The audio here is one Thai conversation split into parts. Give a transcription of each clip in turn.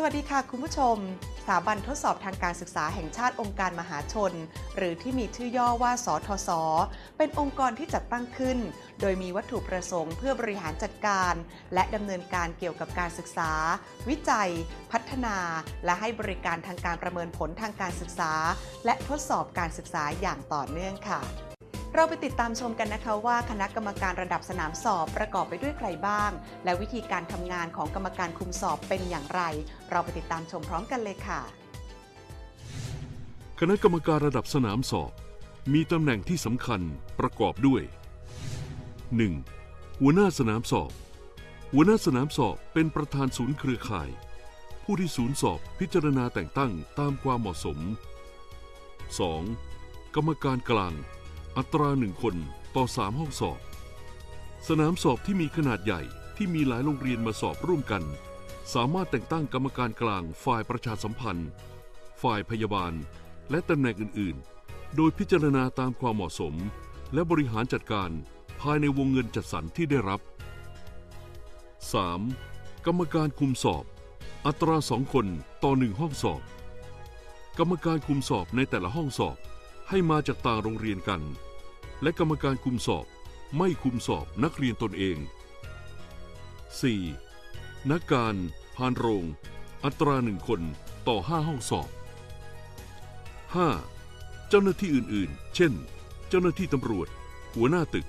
สวัสดีค่ะคุณผู้ชม สถาบันทดสอบทางการศึกษาแห่งชาติองค์การมหาชน หรือที่มีชื่อย่อว่า สทศ เป็นองค์กรที่จัดตั้งขึ้น โดยมีวัตถุประสงค์เพื่อบริหารจัดการ และดำเนินการเกี่ยวกับการศึกษา วิจัย พัฒนา และให้บริการทางการประเมินผลทางการศึกษา และทดสอบการศึกษาอย่างต่อเนื่องค่ะ เราไปติดตามชมกันนะคะว่าคณะกรรมการระดับสนามสอบประกอบไปด้วยใครบ้าง และวิธีการทำงานของกรรมการคุมสอบเป็นอย่างไร เราไปติดตามชมพร้อมกันเลยค่ะ คณะกรรมการระดับสนามสอบ มีตำแหน่งที่สำคัญประกอบด้วย 1. หัวหน้าสนามสอบ หัวหน้าสนามสอบเป็นประธานศูนย์เครือข่าย ผู้ที่ศูนย์สอบพิจารณาแต่งตั้งตามความเหมาะสม 2. กรรมการกลาง อัตราหนึ่งคนต่อ3ห้องสอบ สนามสอบที่มีขนาดใหญ่ที่มีหลายโรงเรียนมาสอบร่วมกัน สามารถแต่งตั้งกรรมการกลางฝ่ายประชาสัมพันธ์ ฝ่ายพยาบาล และตำแหน่งอื่นๆ โดยพิจารณาตามความเหมาะสม และบริหารจัดการภายในวงเงินจัดสรรที่ได้รับ 3. กรรมการคุมสอบ อัตราสองคนต่อหนึ่งห้องสอบ กรรมการคุมสอบในแต่ละห้องสอบ ให้มาจากต่างโรงเรียนกัน และกรรมการคุมสอบไม่คุมสอบนักเรียนตนเอง 4. นักการพานโรง อัตราหนึ่งคนต่อ 5 ห้องสอบ 5. เจ้าหน้าที่อื่นๆ เช่น เจ้าหน้าที่ตำรวจ หัวหน้าตึก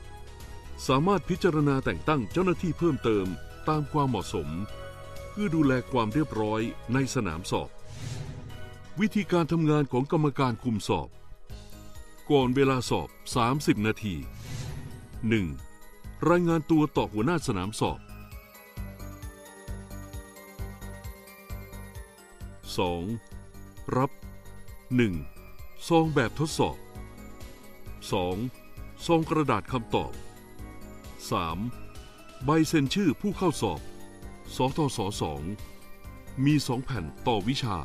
สามารถพิจารณาแต่งตั้งเจ้าหน้าที่เพิ่มเติมตามความเหมาะสม เพื่อดูแลความเรียบร้อยในสนามสอบ วิธีการทำงานของกรรมการคุมสอบ ก่อนเวลาสอบ 30 นาที 1. รายงานตัวต่อหัวหน้าสนามสอบ 2. รับ 1. ซองแบบทดสอบ 2. ซองกระดาษคำตอบ 3. ใบเซ็นชื่อผู้เข้าสอบ สทศ2มี2แผ่นต่อวิชา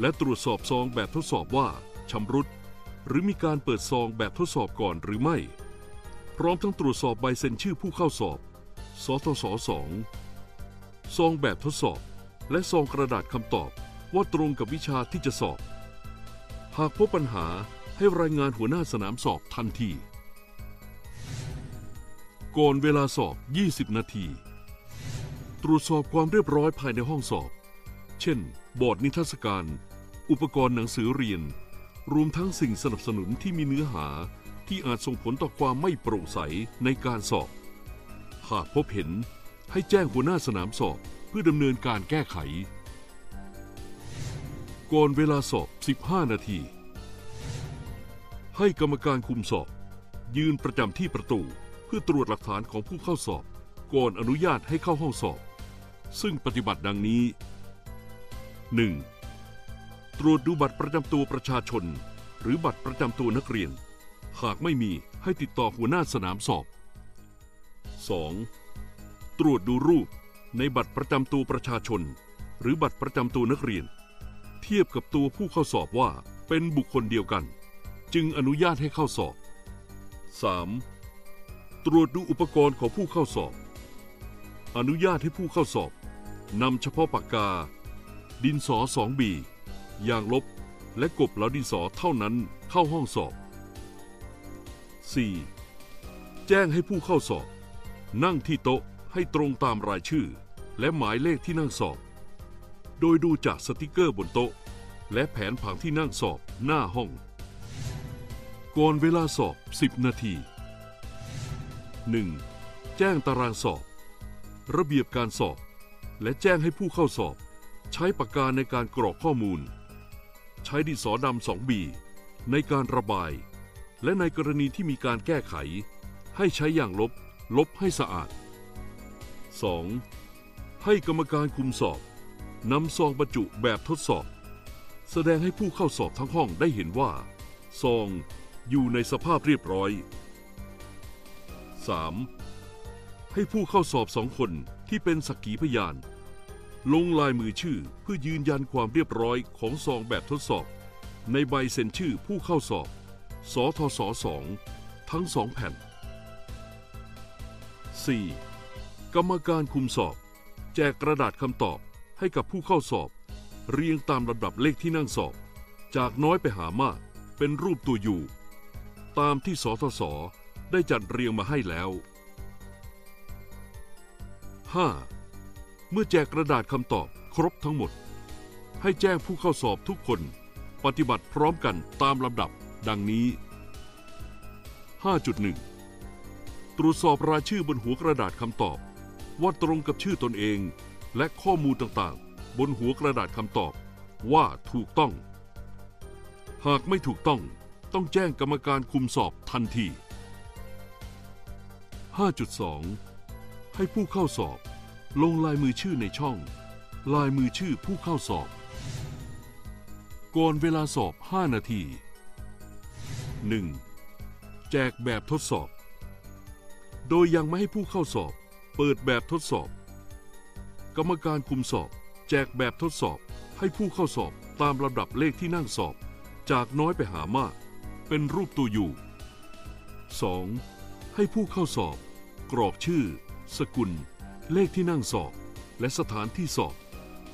และตรวจสอบซองแบบทดสอบว่าชำรุด หรือมีการเปิดซองแบบทดสอบก่อนหรือไม่ พร้อมทั้งตรวจสอบใบเซ็นชื่อผู้เข้าสอบ สทศ2ซองแบบทดสอบ และซองกระดาษคำตอบว่าตรงกับวิชาที่จะสอบ หากพบปัญหาให้รายงานหัวหน้าสนามสอบทันที ก่อนเวลาสอบ 20 นาที ตรวจสอบความเรียบร้อยภายในห้องสอบ เช่น บอร์ดนิทรรศการ อุปกรณ์หนังสือเรียน รวมทั้งสิ่งสนับสนุนที่มีเนื้อหาที่อาจส่งผลต่อความไม่โปร่งใสในการสอบ หากพบเห็นให้แจ้งหัวหน้าสนามสอบเพื่อดำเนินการแก้ไข ก่อนเวลาสอบ 15 นาที ให้กรรมการคุมสอบ ยืนประจำที่ประตูเพื่อตรวจหลักฐานของผู้เข้าสอบ ก่อนอนุญาตให้เข้าห้องสอบ ซึ่งปฏิบัติดังนี้ 1. ตรวจดูบัตรประจำตัวประชาชน หรือบัตรประจำตัวนักเรียน หากไม่มีให้ติดต่อหัวหน้าสนามสอบ 2. ตรวจดูรูปในบัตรประจำตัวประชาชน หรือบัตรประจำตัวนักเรียน เทียบกับตัวผู้เข้าสอบว่าเป็นบุคคลเดียวกัน จึงอนุญาตให้เข้าสอบ 3. ตรวจดูอุปกรณ์ของผู้เข้าสอบ อนุญาตให้ผู้เข้าสอบนำเฉพาะปากกา ดินสอ 2B ยางลบ และกบเหลาดินสอเท่านั้นเข้าห้องสอบ 4. แจ้งให้ผู้เข้าสอบ นั่งที่โต๊ะให้ตรงตามรายชื่อ และหมายเลขที่นั่งสอบ โดยดูจากสติกเกอร์บนโต๊ะ และแผนผังที่นั่งสอบหน้าห้อง ก่อนเวลาสอบ 10 นาที 1. แจ้งตารางสอบ ระเบียบการสอบ และแจ้งให้ผู้เข้าสอบ ใช้ปากกาในการกรอกข้อมูล ใช้ดินสอดำ 2B ในการระบาย และในกรณีที่มีการแก้ไข ให้ใช้อย่างลบ ลบให้สะอาด 2. ให้กรรมการคุมสอบนำซองบรรจุแบบทดสอบ แสดงให้ผู้เข้าสอบทั้งห้องได้เห็นว่า ซองอยู่ในสภาพเรียบร้อย 3. ให้ผู้เข้าสอบสองคนที่เป็นสักขีพยาน ลงลายมือชื่อเพื่อยืนยันความเรียบร้อยของซองแบบทดสอบ ในใบเซ็นชื่อผู้เข้าสอบ สทศ2ทั้งสองแผ่น 4. กรรมการคุมสอบ แจกกระดาษคำตอบให้กับผู้เข้าสอบ เรียงตามลำดับเลขที่นั่งสอบ จากน้อยไปหามากเป็นรูปตัวยูตามที่สทศได้จัดเรียงมาให้แล้ว 5. เมื่อแจกกระดาษคำตอบครบทั้งหมด ให้แจ้งผู้เข้าสอบทุกคน ปฏิบัติพร้อมกันตามลำดับ ดังนี้ 5.1 ตรวจสอบรายชื่อบนหัวกระดาษคำตอบ ว่าตรงกับชื่อตนเอง และข้อมูลต่างๆ บนหัวกระดาษคำตอบ ว่าถูกต้อง หากไม่ถูกต้องต้องแจ้งกรรมการคุมสอบทันที 5.2 ให้ผู้เข้าสอบ ลงลายมือชื่อในช่อง ลายมือชื่อผู้เข้าสอบ ก่อนเวลาสอบ 5 นาที 1. แจกแบบทดสอบ โดยยังไม่ให้ผู้เข้าสอบ เปิดแบบทดสอบ กรรมการคุมสอบ แจกแบบทดสอบให้ผู้เข้าสอบตามลำดับเลขที่นั่งสอบ จากน้อยไปหามาก เป็นรูปตัวอยู่ 2. ให้ผู้เข้าสอบ กรอกชื่อ สกุล เลขที่นั่งสอบ และสถานที่สอบ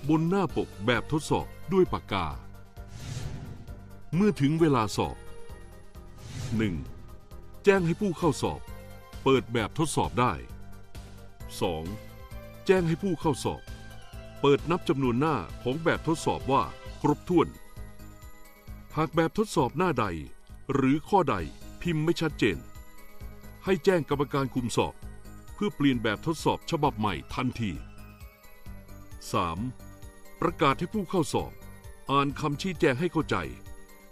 บนหน้าปกแบบทดสอบด้วยปากกา เมื่อถึงเวลาสอบ 1. แจ้งให้ผู้เข้าสอบ เปิดแบบทดสอบได้ 2. แจ้งให้ผู้เข้าสอบ เปิดนับจำนวนหน้าของแบบทดสอบว่าครบถ้วน หากแบบทดสอบหน้าใด หรือข้อใดพิมพ์ไม่ชัดเจน ให้แจ้งกรรมการคุมสอบ เพื่อเปลี่ยนแบบทดสอบฉบับใหม่ทันที 3. ประกาศให้ผู้เข้าสอบ อ่านคำชี้แจงให้เข้าใจ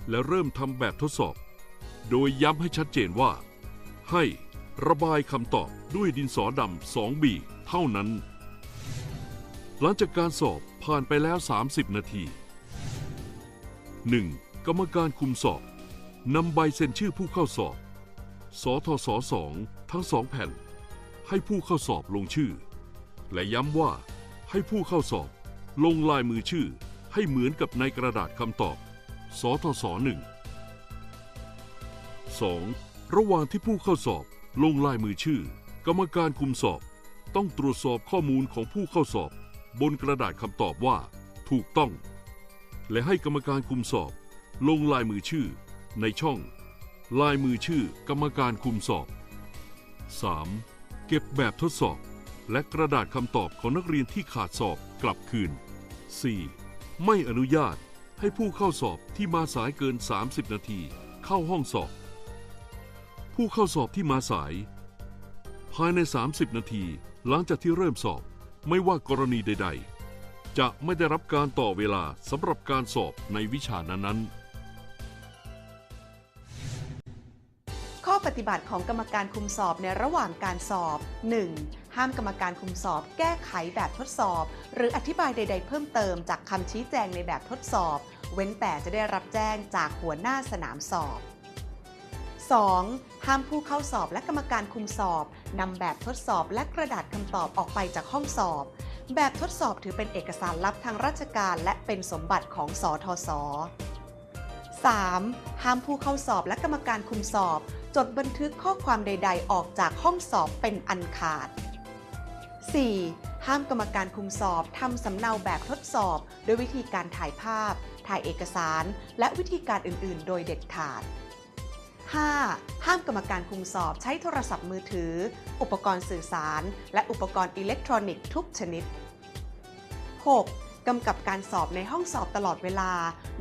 และเริ่มทำแบบทดสอบ โดยย้ำให้ชัดเจนว่า ให้ระบายคำตอบด้วยดินสอดำสองบีเท่านั้น หลังจากการสอบผ่านไปแล้ว 30 นาที 1. กรรมการคุมสอบนำใบเซ็นชื่อผู้เข้าสอบ สทศสองทั้งสองแผ่น ให้ผู้เข้าสอบลงชื่อ และย้ำว่าให้ผู้เข้าสอบลงลายมือชื่อให้เหมือนกับในกระดาษคำตอบ สทศหนึ่ง 2. ระหว่างที่ผู้เข้าสอบลงลายมือชื่อ กรรมการคุมสอบ ต้องตรวจสอบข้อมูลของผู้เข้าสอบ บนกระดาษคำตอบว่า ถูกต้อง และให้กรรมการคุมสอบ ลงลายมือชื่อ ในช่อง ลายมือชื่อ กรรมการคุมสอบ 3. เก็บแบบทดสอบ และกระดาษคำตอบของนักเรียนที่ขาดสอบกลับคืน 4. ไม่อนุญาตให้ผู้เข้าสอบที่มาสายเกิน 30 นาที เข้าห้องสอบ ผู้เข้าสอบที่มาสาย ภายใน 30 นาที หลังจากที่เริ่มสอบไม่ว่ากรณีใด ๆ จะไม่ได้รับการต่อเวลาสำหรับการสอบในวิชานั้นๆ ปฏิบัติของกรรมการคุมสอบในระหว่างการสอบ 1. ห้ามกรรมการคุมสอบ แก้ไขแบบทดสอบ หรืออธิบายใด ๆ เพิ่มเติมจากคำชี้แจงในแบบทดสอบ เว้นแต่จะได้รับแจ้งจากหัวหน้าสนามสอบ 2. ห้ามผู้เข้าสอบและกรรมการคุมสอบนำแบบทดสอบและกระดาษคำตอบออกไปจากห้องสอบ แบบทดสอบถือเป็นเอกสารลับทางราชการ และเป็นสมบัติของสทศ 3. ห้ามผู้เข้าสอบและกรรมการคุมสอบ จดบันทึกข้อความใด ๆ ออกจากห้องสอบเป็นอันขาด 4. ห้ามกรรมการคุมสอบทำสำเนาแบบทดสอบ โดยวิธีการถ่ายภาพ ถ่ายเอกสาร และวิธีการอื่น ๆ โดยเด็ดขาด 5. ห้ามกรรมการคุมสอบใช้โทรศัพท์มือถือ อุปกรณ์สื่อสาร และอุปกรณ์อิเล็กทรอนิกส์ทุกชนิด 6. กำกับการสอบในห้องสอบตลอดเวลา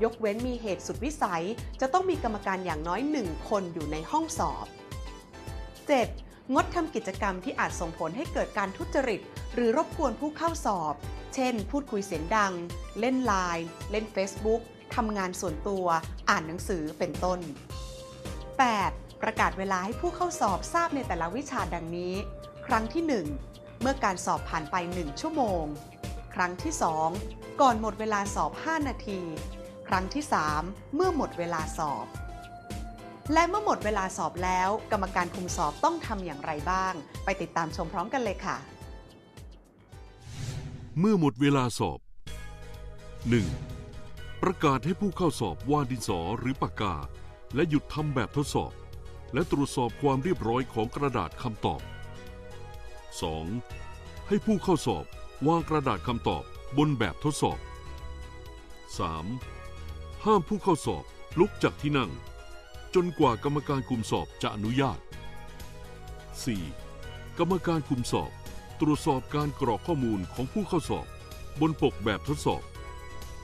ยกเว้นมีเหตุสุดวิสัย จะต้องมีกรรมการอย่างน้อย 1 คนอยู่ในห้องสอบ 7. งดทำกิจกรรมที่อาจส่งผลให้เกิดการทุจริต หรือรบกวนผู้เข้าสอบ เช่น พูดคุยเสียงดัง เล่นไลน์ เล่น Facebook ทำงานส่วนตัว อ่านหนังสือ เป็นต้น 8. ประกาศเวลาให้ผู้เข้าสอบทราบในแต่ละวิชาดังนี้ ครั้งที่ 1 เมื่อการสอบผ่านไป 1 ชั่วโมง ครั้งที่ 2 ก่อนหมดเวลาสอบ 5 นาที ครั้งที่ 3 เมื่อหมดเวลาสอบ และเมื่อหมดเวลาสอบแล้ว กรรมการคุมสอบต้องทำอย่างไรบ้าง ไปติดตามชมพร้อมกันเลยค่ะ เมื่อหมดเวลาสอบ 1. ประกาศให้ผู้เข้าสอบวางดินสอหรือปากกา และหยุดทำแบบทดสอบ และตรวจสอบความเรียบร้อยของกระดาษคำตอบ 2. ให้ผู้เข้าสอบ วางกระดาษคำตอบบนแบบทดสอบ 3. ห้ามผู้เข้าสอบลุกจากที่นั่ง จนกว่ากรรมการคุมสอบจะอนุญาต 4. กรรมการคุมสอบ ตรวจสอบการกรอกข้อมูลของผู้เข้าสอบ บนปกแบบทดสอบ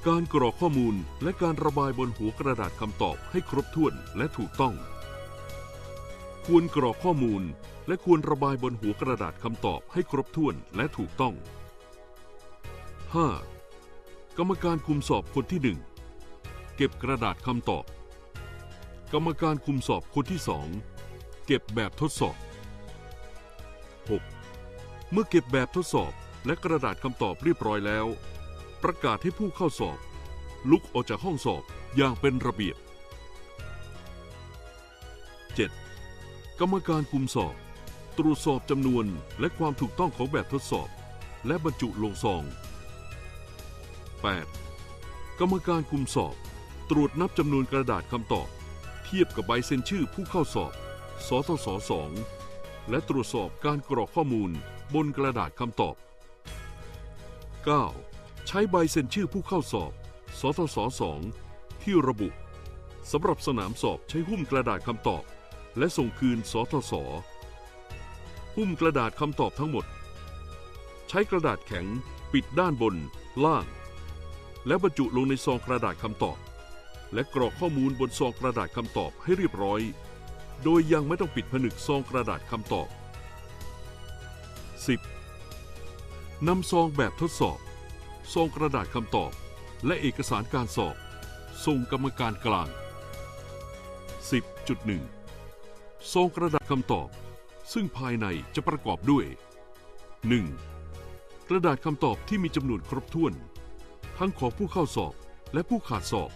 การกรอกข้อมูลและการระบายบนหัวกระดาษคำตอบให้ครบถ้วนและถูกต้อง ควรกรอกข้อมูลและควรระบายบนหัวกระดาษคำตอบให้ครบถ้วนและถูกต้อง 5. กรรมการคุมสอบคนที่ 1 เก็บกระดาษคำตอบ กรรมการคุมสอบคนที่ 2 เก็บแบบทดสอบ 6. เมื่อเก็บแบบทดสอบและกระดาษคำตอบเรียบร้อยแล้ว ประกาศให้ผู้เข้าสอบ ลุกออกจากห้องสอบอย่างเป็นระเบียบ 7. กรรมการคุมสอบ ตรวจสอบจำนวนและความถูกต้องของแบบทดสอบ และบรรจุลงซอง 8. กรรมการคุมสอบ ตรวจนับจำนวนกระดาษคำตอบ เทียบกับใบเซ็นชื่อผู้เข้าสอบ สทศ2และตรวจสอบการกรอกข้อมูลบนกระดาษคำตอบ 9. ใช้ใบเซ็นชื่อผู้เข้าสอบ สทศ2ที่ระบุสำหรับสนามสอบใช้หุ้มกระดาษคำตอบ และส่งคืนสทศหุ้มกระดาษคำตอบทั้งหมด ใช้กระดาษแข็งปิดด้านบน ล่าง และบรรจุลงในซองกระดาษคำตอบ และกรอกข้อมูลบนซองกระดาษคำตอบให้เรียบร้อย โดยยังไม่ต้องปิดผนึกซองกระดาษคำตอบ 10. นำซองแบบทดสอบ ซองกระดาษคำตอบ และเอกสารการสอบ ส่งกรรมการกลาง 10.1 ซองกระดาษคำตอบ ซึ่งภายในจะประกอบด้วย 1. กระดาษคำตอบที่มีจำนวนครบถ้วน ทั้งของผู้เข้าสอบและผู้ขาดสอบ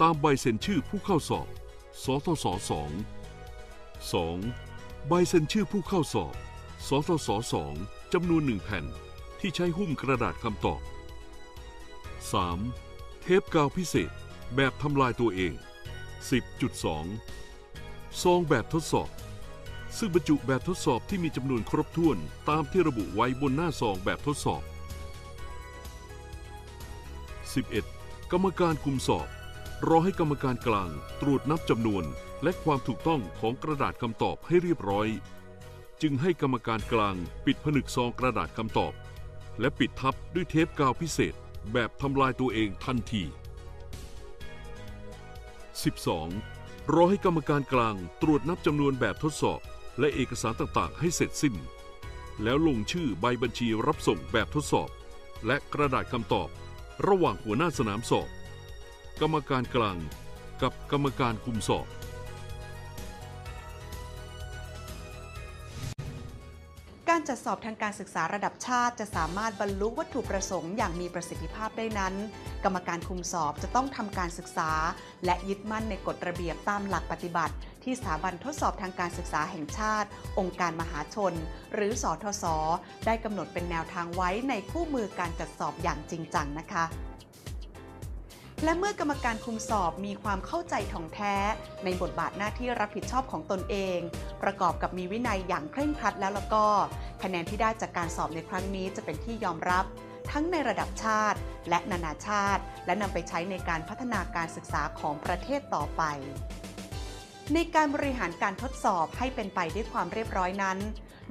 ตามใบเซ็นชื่อผู้เข้าสอบ สทศ2 2. ใบเซ็นชื่อผู้เข้าสอบ สทศ2จำนวนหนึ่งแผ่นที่ใช้หุ้มกระดาษคำตอบ 3. เทปกาวพิเศษแบบทำลายตัวเอง 10.2 ซองแบบทดสอบ ซึ่งบรรจุแบบทดสอบที่มีจำนวนครบถ้วนตามที่ระบุไว้บนหน้าซองแบบทดสอบ 11. กรรมการคุมสอบ รอให้กรรมการกลางตรวจนับจำนวนและความถูกต้องของกระดาษคำตอบให้เรียบร้อย จึงให้กรรมการกลางปิดผนึกซองกระดาษคำตอบ และปิดทับด้วยเทปกาวพิเศษแบบทำลายตัวเองทันที 12. รอให้กรรมการกลางตรวจนับจำนวนแบบทดสอบ และเอกสารต่างๆ ให้เสร็จสิ้น แล้วลงชื่อใบบัญชีรับส่งแบบทดสอบ และกระดาษคำตอบ ระหว่างหัวหน้าสนามสอบ กรรมการกลางกับกรรมการคุมสอบ การจัดสอบทางการศึกษาระดับชาติ จะสามารถบรรลุวัตถุประสงค์อย่างมีประสิทธิภาพได้นั้น กรรมการคุมสอบจะต้องทำการศึกษา และยึดมั่นในกฎระเบียบตามหลักปฏิบัติ ที่สถาบันทดสอบทางการศึกษาแห่งชาติ องค์การมหาชน หรือสอทศได้กำหนดเป็นแนวทางไว้ในคู่มือการจัดสอบอย่างจริงจังนะคะและเมื่อกรรมการคุมสอบมีความเข้าใจถ่องแท้ ในบทบาทหน้าที่รับผิดชอบของตนเอง ประกอบกับมีวินัยอย่างเคร่งครัดแล้วแล้วก็ คะแนนที่ได้จากการสอบในครั้งนี้จะเป็นที่ยอมรับ ทั้งในระดับชาติ และนานาชาติ และนำไปใช้ในการพัฒนาการศึกษาของประเทศต่อไป ในการบริหารการทดสอบให้เป็นไปด้วยความเรียบร้อยนั้น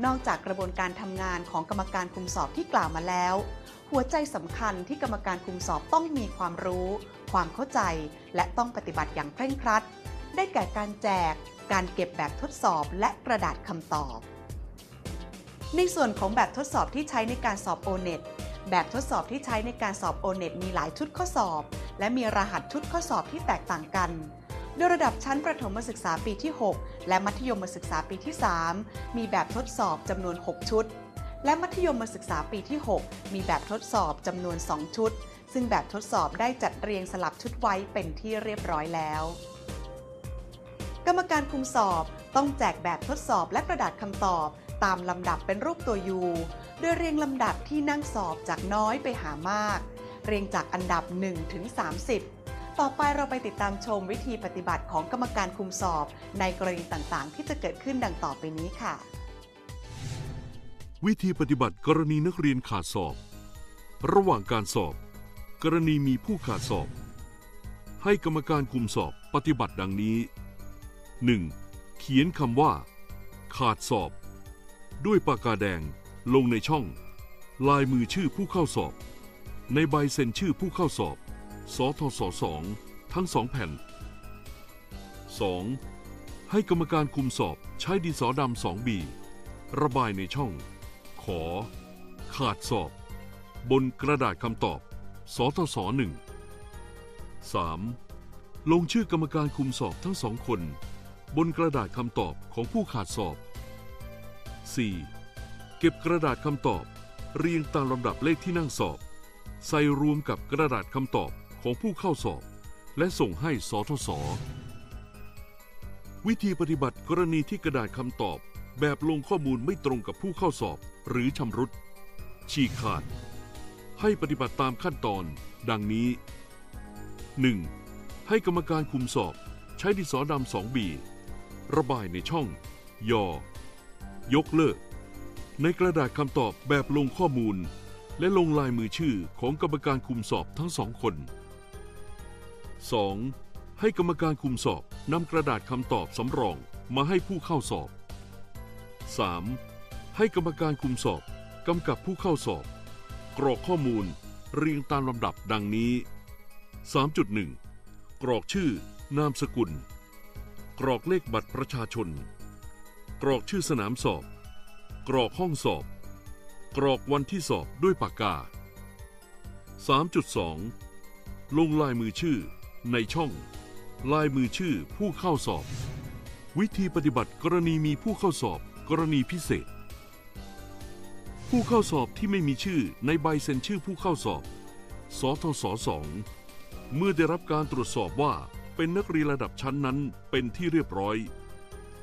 นอกจากกระบวนการทำงานของกรรมการคุมสอบที่กล่าวมาแล้ว หัวใจสำคัญที่กรรมการคุมสอบต้องมีความรู้ ความเข้าใจ และต้องปฏิบัติอย่างเคร่งครัด ได้แก่การแจก การเก็บแบบทดสอบและกระดาษคำตอบ ในส่วนของแบบทดสอบที่ใช้ในการสอบ o n e t แบบทดสอบที่ใช้ในการสอบ o n e t มีหลายชุดข้อสอบ และมีรหัสชุดข้อสอบที่แตกต่างกัน โดยระดับชั้นประถมศึกษาปีที่ 6 และมัธยมศึกษาปีที่ 3 มีแบบทดสอบจำนวน 6 ชุด และมัธยมศึกษาปีที่ 6 มีแบบทดสอบจำนวน 2 ชุด ซึ่งแบบทดสอบได้จัดเรียงสลับชุดไว้เป็นที่เรียบร้อยแล้ว กรรมการคุมสอบต้องแจกแบบทดสอบและกระดาษคำตอบ ตามลำดับเป็นรูปตัวยูโดยเรียงลำดับที่นั่งสอบจากน้อยไปหามาก เรียงจากอันดับ 1 ถึง 30 ต่อไปเราไปติดตามชมวิธีปฏิบัติของกรรมการคุมสอบ ในกรณีต่างๆ ที่จะเกิดขึ้นดังต่อไปนี้ค่ะ วิธีปฏิบัติกรณีนักเรียนขาดสอบ ระหว่างการสอบ กรณีมีผู้ขาดสอบ ให้กรรมการคุมสอบปฏิบัติดังนี้ 1. เขียนคำว่า ขาดสอบ ด้วยปากกาแดงลงในช่อง ลายมือชื่อผู้เข้าสอบ ในใบเซ็นชื่อผู้เข้าสอบ สทศสองทั้งสองแผ่น 2. ให้กรรมการคุมสอบใช้ดินสอดำสองบีระบายในช่อง ขอ ขาดสอบ บนกระดาษคำตอบ สทศหนึ่ง 3. ลงชื่อกรรมการคุมสอบทั้งสองคน บนกระดาษคำตอบของผู้ขาดสอบ 4. เก็บกระดาษคำตอบ เรียงตามลำดับเลขที่นั่งสอบ ใส่รวมกับกระดาษคำตอบ ของผู้เข้าสอบ และส่งให้สทศ วิธีปฏิบัติกรณีที่กระดาษคำตอบ แบบลงข้อมูลไม่ตรงกับผู้เข้าสอบ หรือชำรุด ฉีกขาด ให้ปฏิบัติตามขั้นตอน ดังนี้ 1. ให้กรรมการคุมสอบ ใช้ดินสอดำสองบีระบายในช่อง ยอ ยกเลิก ในกระดาษคำตอบแบบลงข้อมูล และลงลายมือชื่อของกรรมการคุมสอบทั้งสองคน 2. ให้กรรมการคุมสอบนำกระดาษคำตอบสำรองมาให้ผู้เข้าสอบ 3. ให้กรรมการคุมสอบกำกับผู้เข้าสอบ กรอกข้อมูล เรียงตามลำดับดังนี้ 3.1 กรอกชื่อนามสกุล กรอกเลขบัตรประชาชน กรอกชื่อสนามสอบ กรอกห้องสอบ กรอกวันที่สอบด้วยปากกา 3.2 ลงลายมือชื่อ ในช่อง ลายมือชื่อผู้เข้าสอบ วิธีปฏิบัติกรณีมีผู้เข้าสอบกรณีพิเศษ ผู้เข้าสอบที่ไม่มีชื่อในใบเซ็นชื่อผู้เข้าสอบ สทศสองเมื่อได้รับการตรวจสอบว่าเป็นนักเรียนระดับชั้นนั้นเป็นที่เรียบร้อย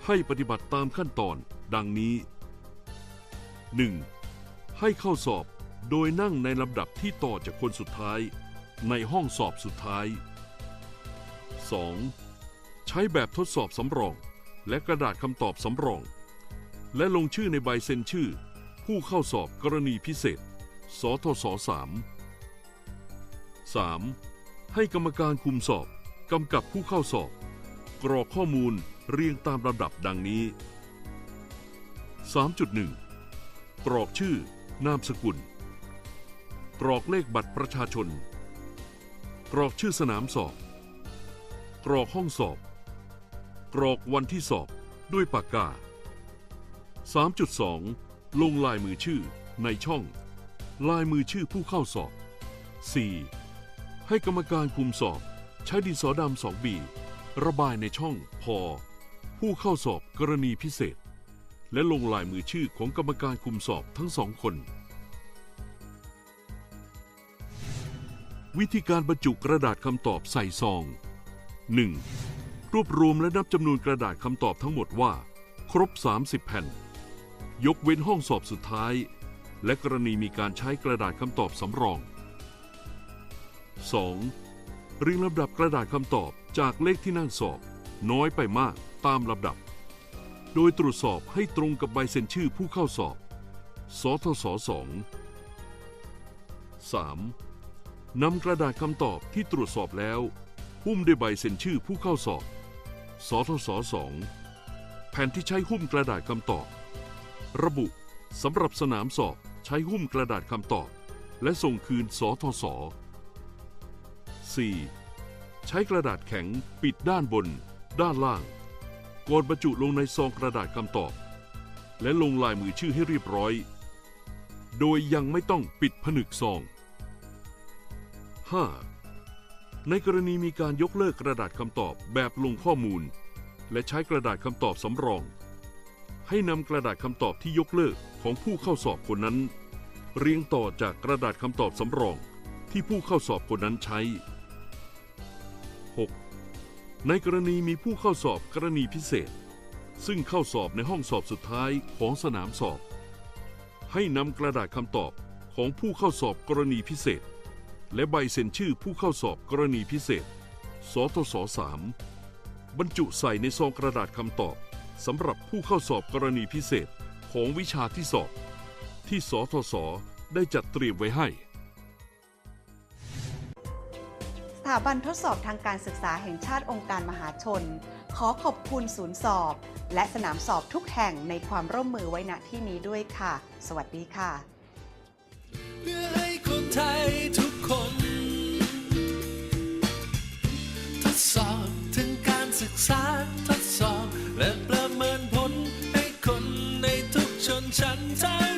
ให้ปฏิบัติตามขั้นตอนดังนี้ 1. ให้เข้าสอบโดยนั่งในลำดับที่ต่อจากคนสุดท้าย ในห้องสอบสุดท้าย 2. ใช้แบบทดสอบสำรอง และกระดาษคำตอบสำรอง และลงชื่อในใบเซ็นชื่อ ผู้เข้าสอบกรณีพิเศษ สทศสาม 3. ให้กรรมการคุมสอบกำกับผู้เข้าสอบ กรอกข้อมูลเรียงตามลำดับดังนี้ 3.1 กรอกชื่อนามสกุล กรอกเลขบัตรประชาชน กรอกชื่อสนามสอบ กรอกห้องสอบ กรอกวันที่สอบด้วยปากกา 3.2 ลงลายมือชื่อในช่อง ลายมือชื่อผู้เข้าสอบ 4. ให้กรรมการคุมสอบ ใช้ดินสอดำสองบีระบายในช่องพอ ผู้เข้าสอบกรณีพิเศษ และลงลายมือชื่อของกรรมการคุมสอบทั้งสองคน วิธีการบรรจุกระดาษคำตอบใส่ซอง 1. รวบรวมและนับจำนวนกระดาษคำตอบทั้งหมดว่า ครบ 30 แผ่น ยกเว้นห้องสอบสุดท้าย และกรณีมีการใช้กระดาษคำตอบสำรอง 2. เรียงลำดับกระดาษคำตอบจากเลขที่นั่งสอบ น้อยไปมากตามลำดับ โดยตรวจสอบให้ตรงกับใบเซ็นชื่อผู้เข้าสอบ สทศสอง 3. นำกระดาษคำตอบที่ตรวจสอบแล้ว หุ้มด้วยใบเซ็นชื่อผู้เข้าสอบ สทศสองแผ่นที่ใช้หุ้มกระดาษคำตอบ ระบุสำหรับสนามสอบใช้หุ้มกระดาษคำตอบ และส่งคืนสทศ 4. ใช้กระดาษแข็งปิดด้านบน ด้านล่าง ก่อนบรรจุลงในซองกระดาษคำตอบ และลงลายมือชื่อให้เรียบร้อย โดยยังไม่ต้องปิดผนึกซอง 5. ในกรณีมีการยกเลิกกระดาษคำตอบแบบลงข้อมูล และใช้กระดาษคำตอบสำรอง ให้นำกระดาษคำตอบที่ยกเลิกของผู้เข้าสอบคนนั้น เรียงต่อจากกระดาษคำตอบสำรองที่ผู้เข้าสอบคนนั้นใช้ 6. ในกรณีมีผู้เข้าสอบกรณีพิเศษ ซึ่งเข้าสอบในห้องสอบสุดท้ายของสนามสอบ ให้นำกระดาษคำตอบของผู้เข้าสอบกรณีพิเศษ และใบเซ็นชื่อผู้เข้าสอบกรณีพิเศษ สทศ3บรรจุใส่ในซองกระดาษคำตอบสำหรับผู้เข้าสอบกรณีพิเศษของวิชาที่สอบ ที่สทศได้จัดเตรียมไว้ให้ สถาบันทดสอบทางการศึกษาแห่งชาติองค์การมหาชน ขอขอบคุณศูนย์สอบ และสนามสอบทุกแห่งในความร่วมมือไว้ณที่นี้ด้วยค่ะ สวัสดีค่ะ เพื่อให้คนไทย คนทดสอบถึงการศึกษาทดสอบและประเมินผลให้คนในทุกชนชั้นไทย